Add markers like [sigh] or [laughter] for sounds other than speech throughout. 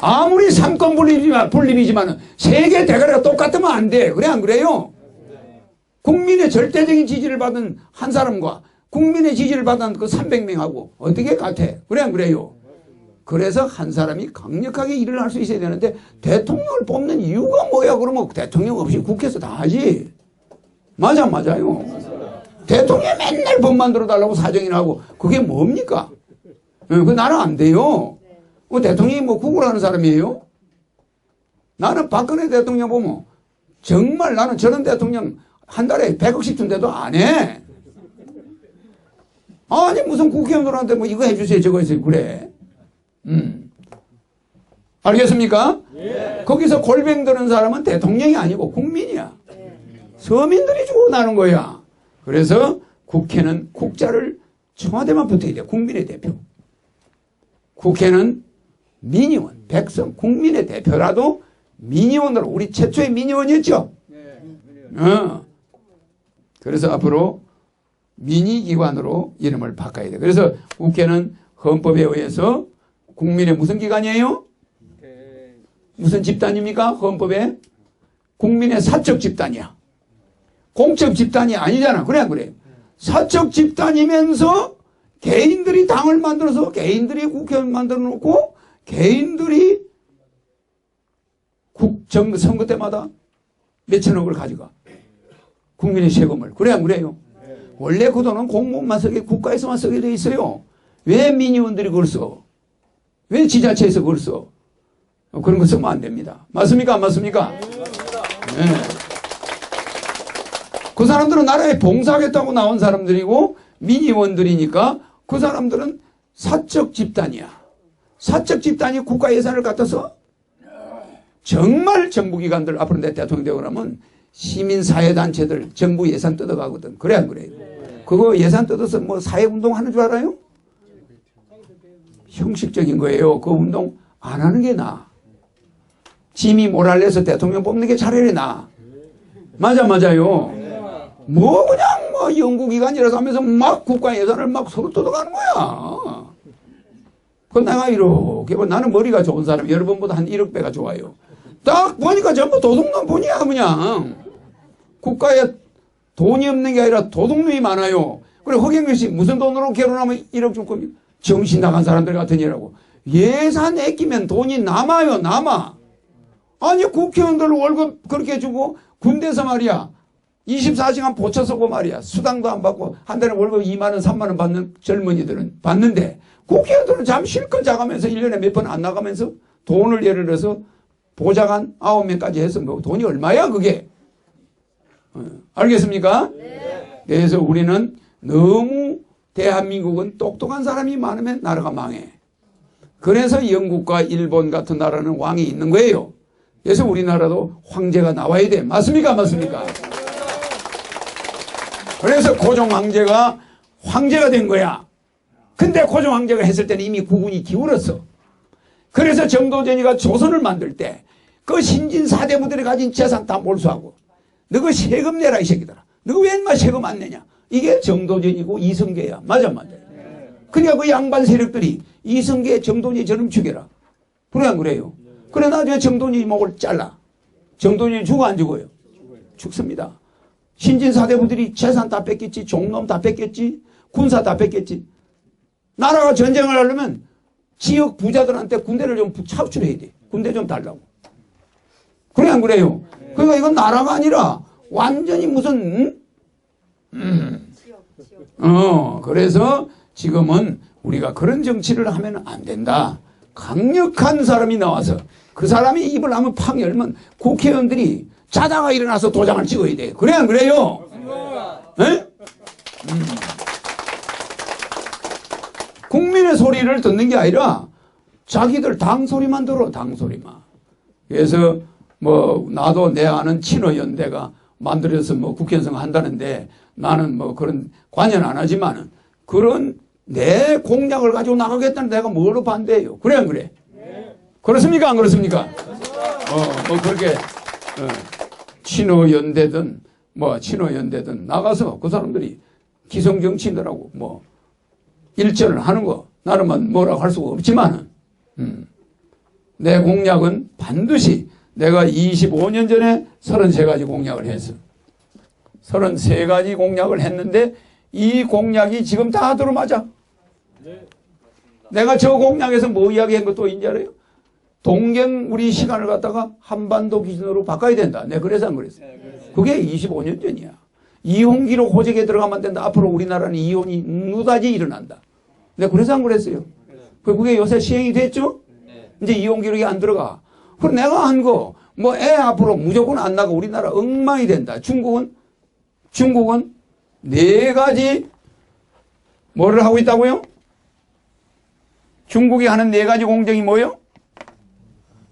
아무리 삼권 분립이지만, 분립이지만 세계 대가리가 똑같으면 안 돼. 그래 안 그래요? 국민의 절대적인 지지를 받은 한 사람과 국민의 지지를 받은 그 300명하고 어떻게 같아? 그래 안 그래요? 그래서 한 사람이 강력하게 일을 할 수 있어야 되는데 대통령을 뽑는 이유가 뭐야? 그러면 대통령 없이 국회에서 다 하지. 맞아, 맞아요. 대통령 맨날 법 만들어 달라고 사정이나 하고 그게 뭡니까? 예, 그 나라 안 돼요. 그 대통령이 뭐 구걸하는 사람이에요? 나는 박근혜 대통령 보면 정말 나는 저런 대통령 한 달에 100억씩 준대도 안 해. 아니 무슨 국회의원들한테 뭐 이거 해주세요 저거 해주세요 그래. 음. 알겠습니까? 거기서 골뱅 드는 사람은 대통령이 아니고 국민이야. 서민들이 주고 나는 거야. 그래서 국회는 국자를 청와대만 붙어야 돼. 국민의 대표. 국회는 민의원, 백성, 국민의 대표라도 민의원으로 우리 최초의 민의원이었죠. 어. 그래서 앞으로 민의기관으로 이름을 바꿔야 돼. 그래서 국회는 헌법에 의해서 국민의 무슨 기관이에요? 무슨 집단입니까? 헌법에? 국민의 사적 집단이야. 공적 집단이 아니잖아. 그래, 안 그래? 사적 집단이면서 개인들이 당을 만들어서 개인들이 국회의원 만들어 놓고 개인들이 국정 선거 때마다 몇천억을 가져가. 국민의 세금을. 그래, 안 그래요? 원래 그 돈은 공무원만 쓰게, 국가에서만 쓰게 돼 있어요. 왜 민의원들이 그걸 써? 왜 지자체에서 그걸 써? 어, 그런 거 쓰면 안 됩니다. 맞습니까? 안 맞습니까? 네. 그 사람들은 나라에 봉사하겠다고 나온 사람들이고 민의원들이니까 그 사람들은 사적 집단이야. 사적 집단이 국가 예산을 갖다서 정말 정부기관들 앞으로 내 대통령 되고 그러면 시민사회단체들 정부 예산 뜯어가거든. 그래 안 그래요? 그거 예산 뜯어서 뭐 사회운동 하는 줄 알아요? 형식적인 거예요. 그 운동 안 하는 게 나아. 짐이 모랄레서 대통령 뽑는 게 차라리 나아. 맞아, 맞아요. 뭐 그냥 뭐 연구기관이라서 하면서 막 국가 예산을 막 서로 뜯어가는 거야. 그 내가 이렇게 뭐 나는 머리가 좋은 사람 여러분보다 한 1억 배가 좋아요. 딱 보니까 전부 도둑놈 뿐이야 그냥. 국가에 돈이 없는 게 아니라 도둑놈이 많아요. 그래 허경영 씨 무슨 돈으로 결혼하면 1억 줄 겁니까? 정신 나간 사람들 같으니라고. 예산 아끼면 돈이 남아요 남아. 아니 국회의원들 월급 그렇게 주고 군대에서 말이야. 24시간 보쳐 서고 말이야. 수당도 안 받고 한 달에 월급 2만 원, 3만 원 받는 젊은이들은 받는데 국회의원들은 잠 실컷 자가면서 1년에 몇 번 안 나가면서 돈을 예를 들어서 보좌관 9명까지 해서 뭐 돈이 얼마야 그게. 어, 알겠습니까? 그래서 우리는 너무 대한민국은 똑똑한 사람이 많으면 나라가 망해. 그래서 영국과 일본 같은 나라는 왕이 있는 거예요. 그래서 우리나라도 황제가 나와야 돼. 맞습니까? 맞습니까? 그래서 고종 황제가 황제가 된 거야. 근데 고종 황제가 했을 때는 이미 국운이 기울었어. 그래서 정도전이가 조선을 만들 때 그 신진 사대부들이 가진 재산 다 몰수하고 너그 세금 내라 이 새끼들아. 너가 왜 인마 세금 안 내냐. 이게 정도전이고 이성계야. 맞아 맞아. 그러니까 그 양반 세력들이 이성계 정돈이 저놈 죽여라. 그래 안 그래요? 그래 나중에 정돈이 목을 잘라. 정돈이 죽어 안 죽어요? 죽습니다. 신진 사대부들이 재산 다 뺏겼지, 종놈 다 뺏겼지, 군사 다 뺏겼지. 나라가 전쟁을 하려면 지역 부자들한테 군대를 좀 차출해야 돼. 군대 좀 달라고. 그래 안 그래요? 그러니까 이건 나라가 아니라 완전히 무슨 음. 어 그래서 지금은 우리가 그런 정치를 하면 안 된다. 강력한 사람이 나와서 그 사람이 입을 한번 팍 열면 국회의원들이 자다가 일어나서 도장을 찍어야 돼. 그래 안 그래요? 에? 음. 국민의 소리를 듣는 게 아니라 자기들 당 소리만 들어 당 소리만. 그래서 뭐 나도 내 아는 친노연대가 만들어서 뭐 국회의원 한다는데 나는 뭐 그런 관여는 안 하지만은 그런 내 공약을 가지고 나가겠다는 내가 뭐로 반대해요. 그래 안 그래? 그렇습니까 안 그렇습니까? 어, 뭐 그렇게 어, 친노연대든 뭐 친노연대든 나가서 그 사람들이 기성정치인들하고 뭐 일전을 하는 거 나는 뭐 뭐라고 할 수가 없지만은 음. 내 공약은 반드시 내가 25년 전에 33가지 공약을 했어. 33가지 공약을 했는데 이 공약이 지금 다 들어맞아. 내가 저 공약에서 뭐 이야기한 것도 인지 알아요? 동경 우리 시간을 갖다가 한반도 기준으로 바꿔야 된다. 내가 그래서 안 그랬어. 그게 25년 전이야. 이혼기로 호적에 들어가면 안 된다. 앞으로 우리나라는 이혼이 누다지 일어난다. 내가 그래서 안 그랬어요. 그게 요새 시행이 됐죠? 이제 이혼 기록이 안 들어가. 그럼 내가 한 거, 뭐 애 앞으로 무조건 안 나가 우리나라 엉망이 된다. 중국은, 중국은 네 가지 뭐를 하고 있다고요? 중국이 하는 네 가지 공정이 뭐요?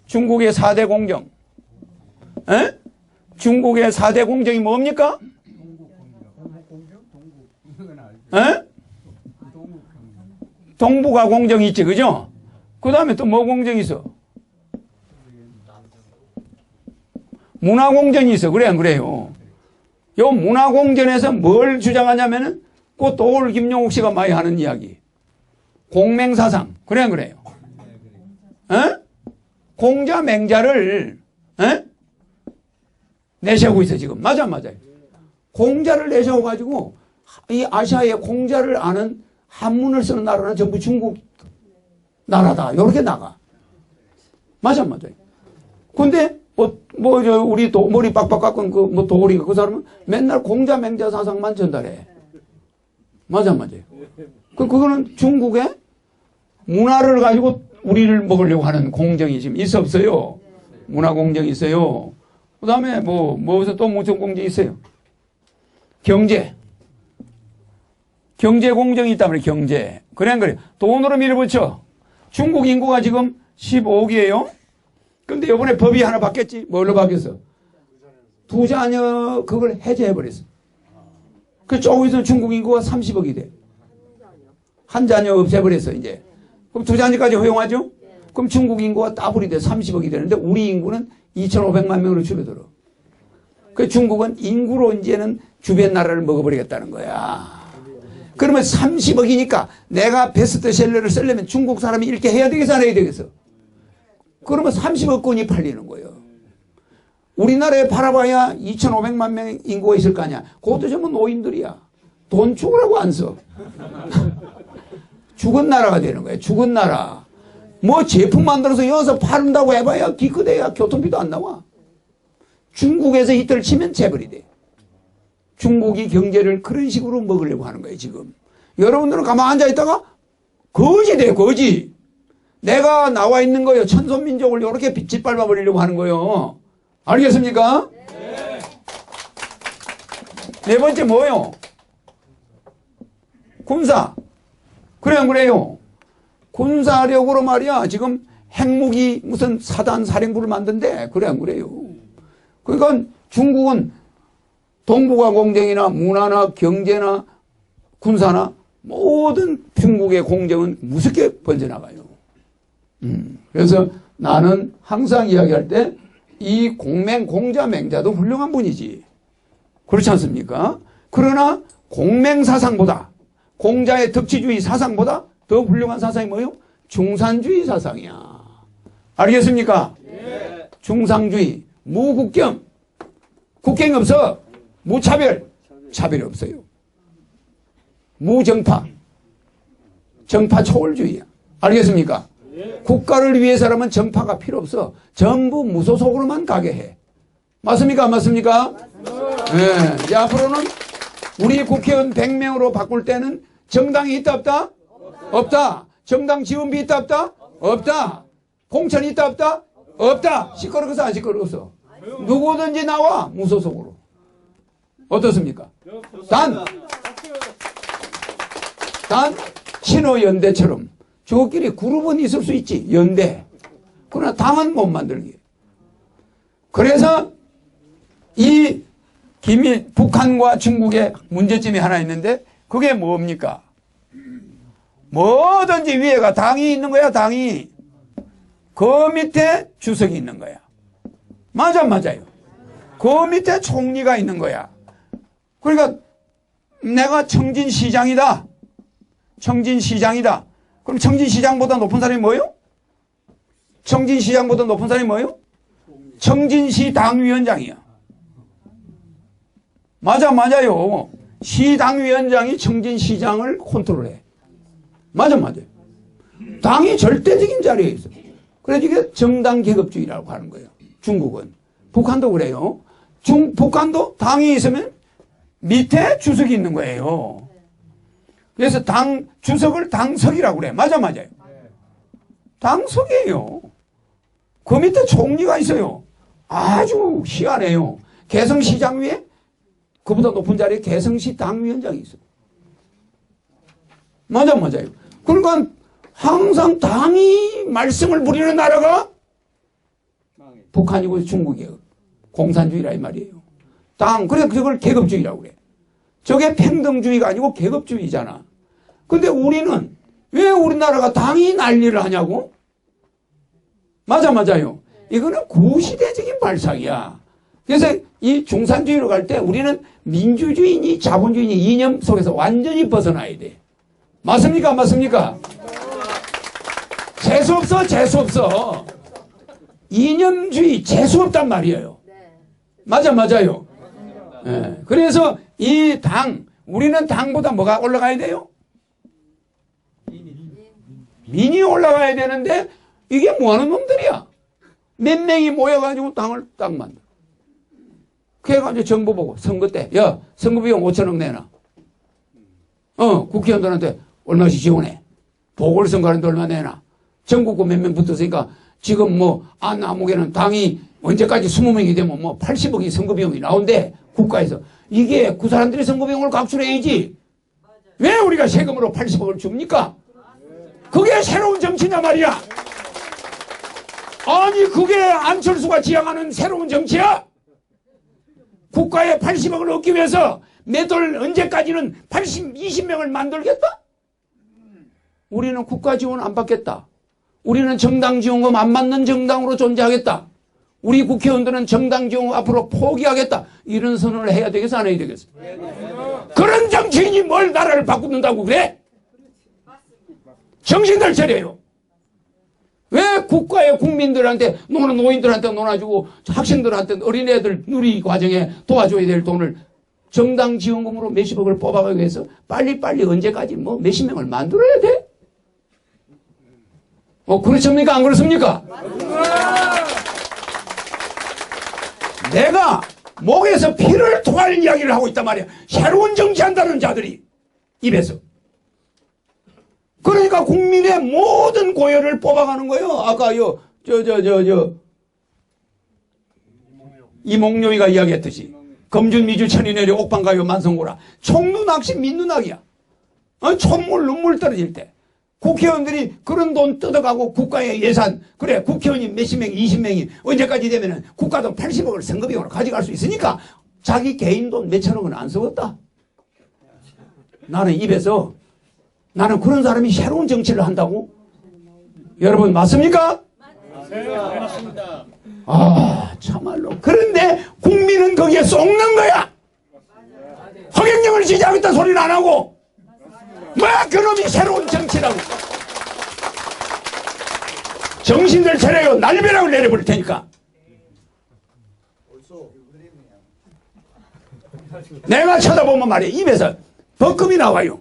중국의 4대 공정. 에? 중국의 4대 공정이 뭡니까? 에? 동북아 공정이 있지, 그죠? 그 다음에 또 뭐 공정이 있어? 문화 공정이 있어. 그래, 안 그래요? 요 문화공정에서 뭘 주장하냐면은 그 도올 김용욱 씨가 많이 하는 이야기. 공맹사상. 그래, 안 그래요? 에? 공자, 맹자를, 에? 내세우고 있어, 지금. 맞아, 맞아요. 공자를 내세워가지고 이 아시아의 공자를 아는 한문을 쓰는 나라는 전부 중국 나라다. 이렇게 나가. 맞아, 맞아요. 근데, 뭐, 뭐, 저, 우리 도, 머리 빡빡 깎은 그, 뭐, 도리가 그 사람은 맨날 공자, 맹자 사상만 전달해. 맞아, 맞아요. 그, 그거는 중국의 문화를 가지고 우리를 먹으려고 하는 공정이 지금 있어, 없어요? 문화 공정이 있어요. 그 다음에 뭐, 뭐에서 또 무슨 공정이 있어요? 경제. 경제 공정이 있다면 경제. 안 그래? 돈으로 밀어붙여. 중국 인구가 지금 15억이에요. 근데 이번에 법이 하나 바뀌었지. 뭘로 바뀌었어? 두 자녀 그걸 해제해버렸어. 그 조금 있으면 중국 인구가 30억이 돼. 한 자녀 없애버렸어, 이제. 그럼 두 자녀까지 허용하죠? 그럼 중국 인구가 따블이 돼. 30억이 되는데 우리 인구는 2,500만 명으로 줄어들어. 그 중국은 인구로 이제는 주변 나라를 먹어버리겠다는 거야. 그러면 30억이니까 내가 베스트셀러를 쓰려면 중국 사람이 이렇게 해야 되겠어, 안 해야 되겠어? 그러면 30억 건이 팔리는 거예요. 우리나라에 팔아봐야 2,500만 명 인구가 있을 거 아니야. 그것도 전부 노인들이야. 돈 죽으라고 안 써. [laughs] 죽은 나라가 되는 거예요. 죽은 나라. 뭐 제품 만들어서 여기서 팔은다고 해봐야 기껏해야 교통비도 안 나와. 중국에서 히트를 치면 재벌이 돼. 중국이 경제를 그런 식으로 먹으려고 하는 거예요, 지금. 여러분들은 가만 앉아있다가 거지 돼, 거지. 내가 나와 있는 거예요. 천손민족을 이렇게 짓밟아 버리려고 하는 거예요. 알겠습니까? 네. 네 번째 뭐예요? 군사. 그래, 안 그래요? 군사력으로 말이야. 지금 핵무기 무슨 사단 사령부를 만든대. 그래, 안 그래요? 그러니까 중국은 동북아 공정이나 문화나 경제나 군사나 모든 중국의 공정은 무섭게 번져나가요. 음, 그래서 나는 항상 이야기할 때 이 공맹, 공자, 맹자도 훌륭한 분이지. 그렇지 않습니까? 그러나 공맹 사상보다 공자의 덕치주의 사상보다 더 훌륭한 사상이 뭐예요? 중산주의 사상이야. 알겠습니까? 네. 중상주의, 무국경, 국경이 없어. 무차별, 차별이 없어요. 무정파, 정파 초월주의야. 알겠습니까? 국가를 위해서라면 정파가 필요 없어. 전부 무소속으로만 가게 해. 맞습니까? 안 맞습니까? 네. 앞으로는 우리 국회의원 100명으로 바꿀 때는 정당이 있다 없다? 없다. 정당 지원비 있다 없다? 없다. 공천이 있다 없다? 없다. 시끄러워서 안 시끄러워서. 누구든지 나와 무소속으로. 어떻습니까? 단, 단 신호연대처럼 저끼리 그룹은 있을 수 있지 연대. 그러나 당은 못 만들기 그래서 이 기밀 북한과 중국의 문제점이 하나 있는데 그게 뭡니까? 뭐든지 위에가 당이 있는 거야 당이. 그 밑에 주석이 있는 거야. 맞아 맞아요. 그 밑에 총리가 있는 거야 그러니까 내가 청진시장이다 청진시장이다 그럼 청진시장보다 높은 사람이 뭐요? 청진시장보다 높은 사람이 뭐예요? 청진시 당위원장이야. 맞아, 맞아요. 시당위원장이 청진시장을 컨트롤해. 맞아, 맞아요. 당이 절대적인 자리에 있어. 그래서 이게 정당 계급주의라고 하는 거예요. 중국은. 북한도 그래요. 중, 북한도 당이 있으면 밑에 주석이 있는 거예요. 그래서 당, 주석을 당석이라고 그래. 맞아, 맞아요. 당석이에요. 그 밑에 총리가 있어요. 아주 희한해요. 개성시장 위에 그보다 높은 자리에 개성시 당위원장이 있어요. 맞아, 맞아요. 그러니까 항상 당이 말씀을 부리는 나라가 북한이고 중국이에요. 공산주의라 이 말이에요. 당, 그래서 그걸 계급주의라고 그래. 저게 평등주의가 아니고 계급주의잖아. 근데 우리는 왜 우리나라가 당이 난리를 하냐고? 맞아, 맞아요. 이거는 구시대적인 발상이야. 그래서 이 중산주의로 갈 때 우리는 민주주의니 자본주의니 이념 속에서 완전히 벗어나야 돼. 맞습니까? 안 맞습니까? 재수 없어, 재수 없어. 이념주의 재수 없단 말이에요. 맞아, 맞아요. 예, 그래서 이 당, 우리는 당보다 뭐가 올라가야 돼요? 민이 올라가야 되는데 이게 뭐 하는 놈들이야? 몇 명이 모여가지고 당을 딱 만들어. 그래가지고 정부 보고 선거 때, 야, 선거 비용 5천억 내놔. 어, 국회의원들한테 얼마씩 지원해. 보궐선거 하는데 얼마 내놔. 전국구 몇 명 붙었으니까 지금 뭐, 안 아무개는 당이 언제까지 20명이 되면 뭐 80억이 선거 비용이 나온대. 국가에서. 이게 그 사람들이 선거비용을 각출해야지. 왜 우리가 세금으로 80억을 줍니까? 그게 새로운 정치냐 말이야. 아니 그게 안철수가 지향하는 새로운 정치야? 국가에 80억을 얻기 위해서 매달 언제까지는 80, 20명을 만들겠다? 우리는 국가 지원 안 받겠다. 우리는 정당 지원금 안 받는 정당으로 존재하겠다. 우리 국회의원들은 정당 지원금 앞으로 포기하겠다. 이런 선언을 해야 되겠어, 안 해야 되겠어? 그런 정치인이 뭘 나라를 바꾸는다고 그래? 정신들 차려요. 왜 국가의 국민들한테 노는 노인들한테 놀아주고 학생들한테 어린애들 누리 과정에 도와줘야 될 돈을 정당 지원금으로 몇십억을 뽑아가기 위해서 빨리빨리 언제까지 뭐 몇십 명을 만들어야 돼? 어, 그렇습니까? 안 그렇습니까? 내가 목에서 피를 토할 이야기를 하고 있단 말이야. 새로운 정치한다는 자들이 입에서. 그러니까 국민의 모든 고열을 뽑아가는 거예요. 아까 요, 저, 저, 저, 저, 이몽룡이가 이야기했듯이. 검준 미주 천이 내려 옥방가요 만성고라. 총누낙시 민누낙이야. 어, 총물 눈물 떨어질 때. 국회의원들이 그런 돈 뜯어가고 국가의 예산, 그래, 국회의원이 몇십 명, 이십 명이 언제까지 되면은 국가돈 80억을 선거비용으로 가져갈 수 있으니까 자기 개인 돈 몇천억은 안 쓰겠다. 나는 입에서 나는 그런 사람이 새로운 정치를 한다고? 여러분, 맞습니까? 맞습니다. 아, 참말로. 그런데 국민은 거기에 쏙는 거야. 허경영을 지지하겠다 소리는 안 하고. 뭐야, 그놈이 새로운 정치라고. 정신들 차려요. 날벼락을 내려버릴 테니까. 내가 쳐다보면 말이야. 입에서 벗금이 나와요.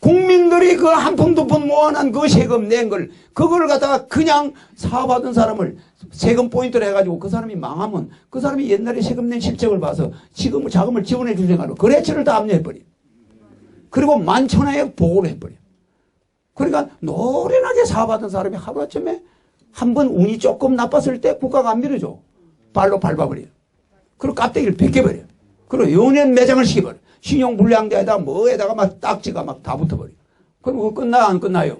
국민들이 그 한 푼 두 푼 모아놓은 그 세금 낸 걸, 그걸 갖다가 그냥 사업하던 사람을 세금 포인트를 해가지고 그 사람이 망하면 그 사람이 옛날에 세금 낸 실적을 봐서 지금 자금을 지원해 주려고 거래처를 다 압류해버려. 그리고 만천하에 보고를 해버려. 그러니까 노련하게 사업하던 사람이 하루아침에 한 번 운이 조금 나빴을 때 국가가 안 밀어줘. 발로 밟아버려. 그리고 깍대기를 벗겨버려. 그리고 연연 매장을 시켜버려. 신용불량자에다가 뭐에다가 막 딱지가 막 다 붙어버려. 그럼 그거 끝나 안 끝나요?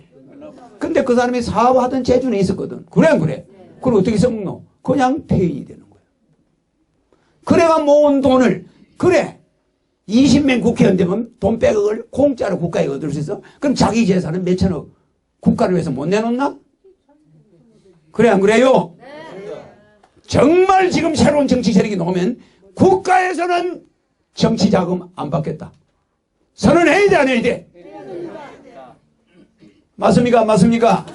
근데 그 사람이 사업하던 재주는 있었거든. 그래 안 그래? 그럼 어떻게 썩노? 그냥 폐인이 되는 거야. 그래가 모은 돈을 그래 20명 국회의원 되면 돈 빼을 공짜로 국가에 얻을 수 있어? 그럼 자기 재산은 몇천억 국가를 위해서 못 내놓나? 그래 안 그래요? 정말 지금 새로운 정치 세력이 나오면 국가에서는 정치 자금 안 받겠다. 선언해야 돼, 안 해야 돼? 맞습니까? 안 맞습니까?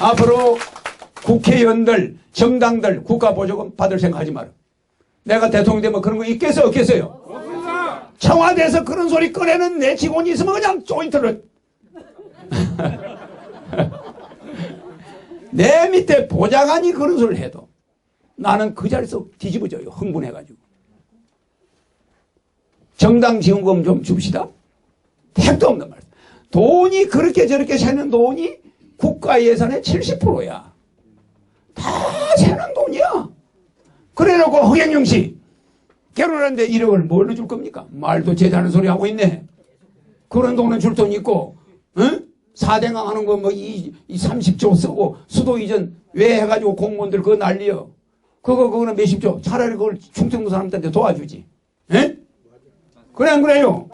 앞으로 국회의원들, 정당들 국가보조금 받을 생각하지 마라. 내가 대통령 되면 그런 거 있겠어요? 없겠어요? 청와대에서 그런 소리 꺼내는 내 직원이 있으면 그냥 조인트를. [laughs] 내 밑에 보좌관이 그런 소리를 해도 나는 그 자리에서 뒤집어져요. 흥분해가지고. 정당 지원금 좀 줍시다. 택도 없는 말. 돈이 그렇게 저렇게 새는 돈이 국가 예산의 70%야. 다 새는 돈이야. 그래 놓고 허경영 씨 결혼하는데 1억을 뭘로 줄 겁니까? 말도 제자는 소리 하고 있네. 그런 돈은 줄 돈 있고, 응? 사대강 하는 거 뭐 이, 이 30조 쓰고 수도 이전 왜 해가지고 공무원들 그거 난리여. 그거, 그거는 몇십조. 차라리 그걸 충청도 사람들한테 도와주지. 에? 그래, 안 그래요?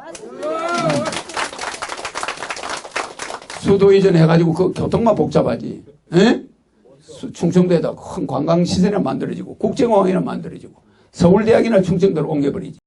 수도 이전 해가지고 그 교통만 복잡하지. 에? 수- 충청도에다 큰 관광시설이나 만들어지고 국제공항이나 만들어지고 서울대학이나 충청도로 옮겨버리지.